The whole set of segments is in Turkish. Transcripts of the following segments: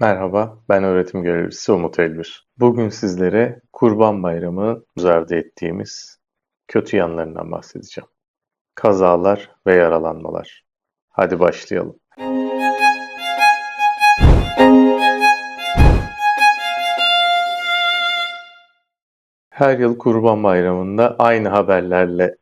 Merhaba, ben öğretim görevlisi Umut Elbir. Bugün sizlere Kurban Bayramı müzarede ettiğimiz kötü yanlarından bahsedeceğim. Kazalar ve yaralanmalar. Hadi başlayalım. Her yıl Kurban Bayramı'nda aynı haberlerle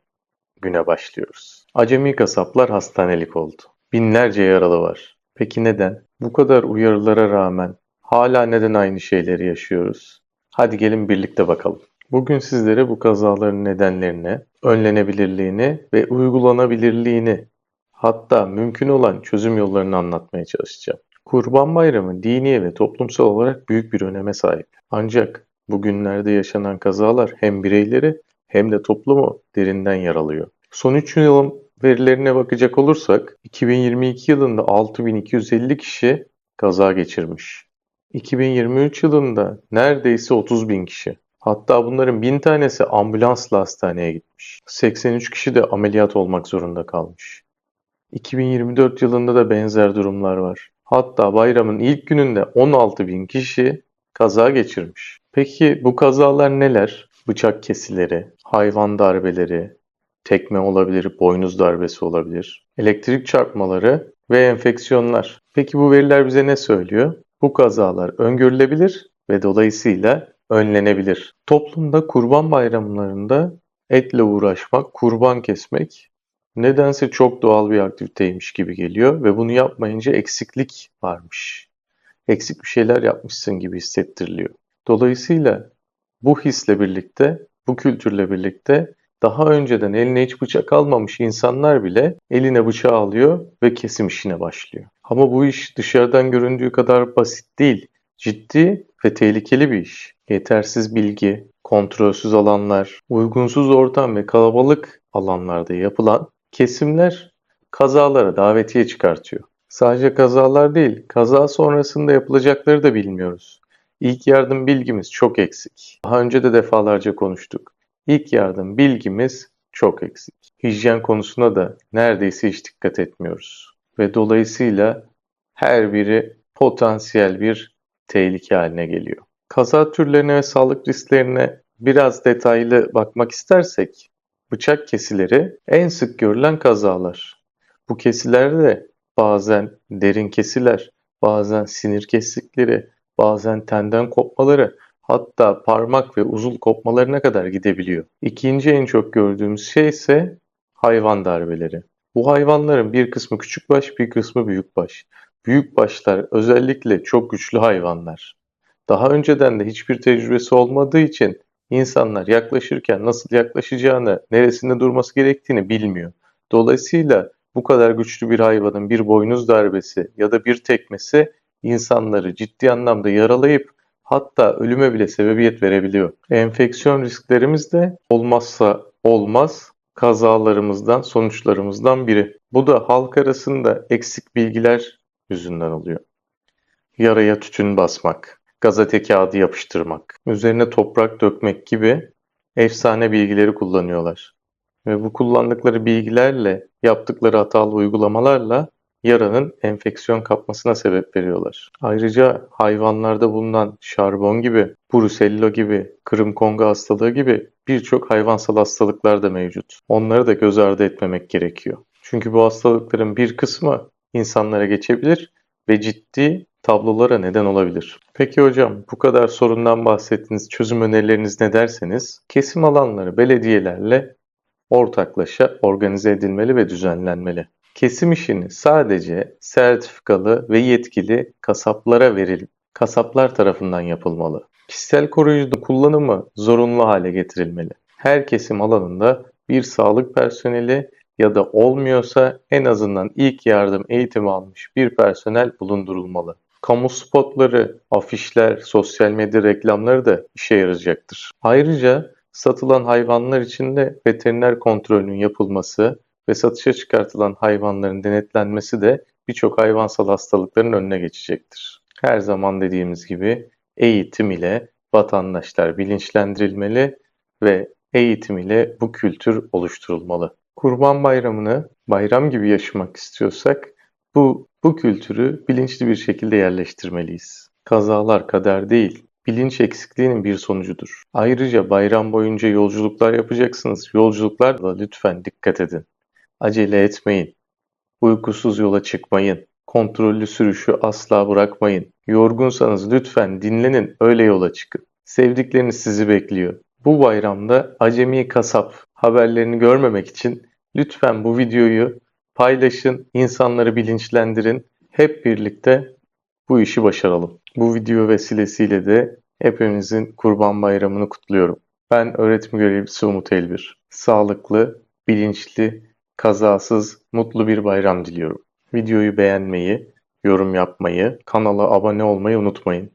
güne başlıyoruz. Acemi kasaplar hastanelik oldu. Binlerce yaralı var. Peki neden? Bu kadar uyarılara rağmen hala neden aynı şeyleri yaşıyoruz? Hadi gelin birlikte bakalım. Bugün sizlere bu kazaların nedenlerini, önlenebilirliğini ve uygulanabilirliğini hatta mümkün olan çözüm yollarını anlatmaya çalışacağım. Kurban Bayramı dini ve toplumsal olarak büyük bir öneme sahip. Ancak bugünlerde yaşanan kazalar hem bireyleri hem de toplumu derinden yaralıyor. Son 3 yılın verilerine bakacak olursak 2022 yılında 6250 kişi kaza geçirmiş. 2023 yılında neredeyse 30 bin kişi. Hatta bunların bin tanesi ambulansla hastaneye gitmiş. 83 kişi de ameliyat olmak zorunda kalmış. 2024 yılında da benzer durumlar var. Hatta bayramın ilk gününde 16 bin kişi kaza geçirmiş. Peki bu kazalar neler? Bıçak kesileri, hayvan darbeleri, tekme olabilir, boynuz darbesi olabilir, elektrik çarpmaları ve enfeksiyonlar. Peki bu veriler bize ne söylüyor? Bu kazalar öngörülebilir ve dolayısıyla önlenebilir. Toplumda kurban bayramlarında etle uğraşmak, kurban kesmek nedense çok doğal bir aktiviteymiş gibi geliyor ve bunu yapmayınca eksiklik varmış. Eksik bir şeyler yapmışsın gibi hissettiriliyor. Dolayısıyla bu hisle birlikte, bu kültürle birlikte daha önceden eline hiç bıçak almamış insanlar bile eline bıçağı alıyor ve kesim işine başlıyor. Ama bu iş dışarıdan göründüğü kadar basit değil. Ciddi ve tehlikeli bir iş. Yetersiz bilgi, kontrolsüz alanlar, uygunsuz ortam ve kalabalık alanlarda yapılan kesimler kazalara davetiye çıkartıyor. Sadece kazalar değil, kaza sonrasında yapılacakları da bilmiyoruz. İlk yardım bilgimiz çok eksik. Daha önce de defalarca konuştuk. İlk yardım bilgimiz çok eksik. Hijyen konusuna da neredeyse hiç dikkat etmiyoruz. Ve dolayısıyla her biri potansiyel bir tehlike haline geliyor. Kaza türlerine ve sağlık risklerine biraz detaylı bakmak istersek, bıçak kesileri en sık görülen kazalar. Bu kesilerde bazen derin kesiler, bazen sinir kesikleri, bazen tenden kopmaları, hatta parmak ve uzul kopmalarına kadar gidebiliyor. İkinci en çok gördüğümüz şey ise hayvan darbeleri. Bu hayvanların bir kısmı küçük baş, bir kısmı büyük baş. Büyük başlar özellikle çok güçlü hayvanlar. Daha önceden de hiçbir tecrübesi olmadığı için insanlar yaklaşırken nasıl yaklaşacağını, neresinde durması gerektiğini bilmiyor. Dolayısıyla bu kadar güçlü bir hayvanın bir boynuz darbesi ya da bir tekmesi insanları ciddi anlamda yaralayıp hatta ölüme bile sebebiyet verebiliyor. Enfeksiyon risklerimiz de olmazsa olmaz kazalarımızdan, sonuçlarımızdan biri. Bu da halk arasında eksik bilgiler yüzünden oluyor. Yaraya tütün basmak, gazete kağıdı yapıştırmak, üzerine toprak dökmek gibi efsane bilgileri kullanıyorlar. Ve bu kullandıkları bilgilerle, yaptıkları hatalı uygulamalarla yaranın enfeksiyon kapmasına sebep veriyorlar. Ayrıca hayvanlarda bulunan şarbon gibi, brusello gibi, kırım konga hastalığı gibi birçok hayvansal hastalıklar da mevcut. Onları da göz ardı etmemek gerekiyor. Çünkü bu hastalıkların bir kısmı insanlara geçebilir ve ciddi tablolara neden olabilir. Peki hocam bu kadar sorundan bahsettiniz. Çözüm önerileriniz ne derseniz kesim alanları belediyelerle ortaklaşa organize edilmeli ve düzenlenmeli. Kesim işini sadece sertifikalı ve yetkili kasaplara veril, kasaplar tarafından yapılmalı. Kişisel koruyucu kullanımı zorunlu hale getirilmeli. Her kesim alanında bir sağlık personeli ya da olmuyorsa en azından ilk yardım eğitimi almış bir personel bulundurulmalı. Kamu spotları, afişler, sosyal medya reklamları da işe yarayacaktır. Ayrıca satılan hayvanlar için de veteriner kontrolünün yapılması ve satışa çıkartılan hayvanların denetlenmesi de birçok hayvansal hastalıkların önüne geçecektir. Her zaman dediğimiz gibi eğitim ile vatandaşlar bilinçlendirilmeli ve eğitim ile bu kültür oluşturulmalı. Kurban Bayramı'nı bayram gibi yaşamak istiyorsak Bu, bu kültürü bilinçli bir şekilde yerleştirmeliyiz. Kazalar kader değil, bilinç eksikliğinin bir sonucudur. Ayrıca bayram boyunca yolculuklar yapacaksınız. Yolculuklarda lütfen dikkat edin. Acele etmeyin. Uykusuz yola çıkmayın. Kontrollü sürüşü asla bırakmayın. Yorgunsanız lütfen dinlenin, öyle yola çıkın. Sevdikleriniz sizi bekliyor. Bu bayramda acemi kasap haberlerini görmemek için lütfen bu videoyu paylaşın, insanları bilinçlendirin. Hep birlikte bu işi başaralım. Bu video vesilesiyle de hepimizin Kurban Bayramı'nı kutluyorum. Ben öğretim görevlisi Umut Elbir. Sağlıklı, bilinçli, kazasız, mutlu bir bayram diliyorum. Videoyu beğenmeyi, yorum yapmayı, kanala abone olmayı unutmayın.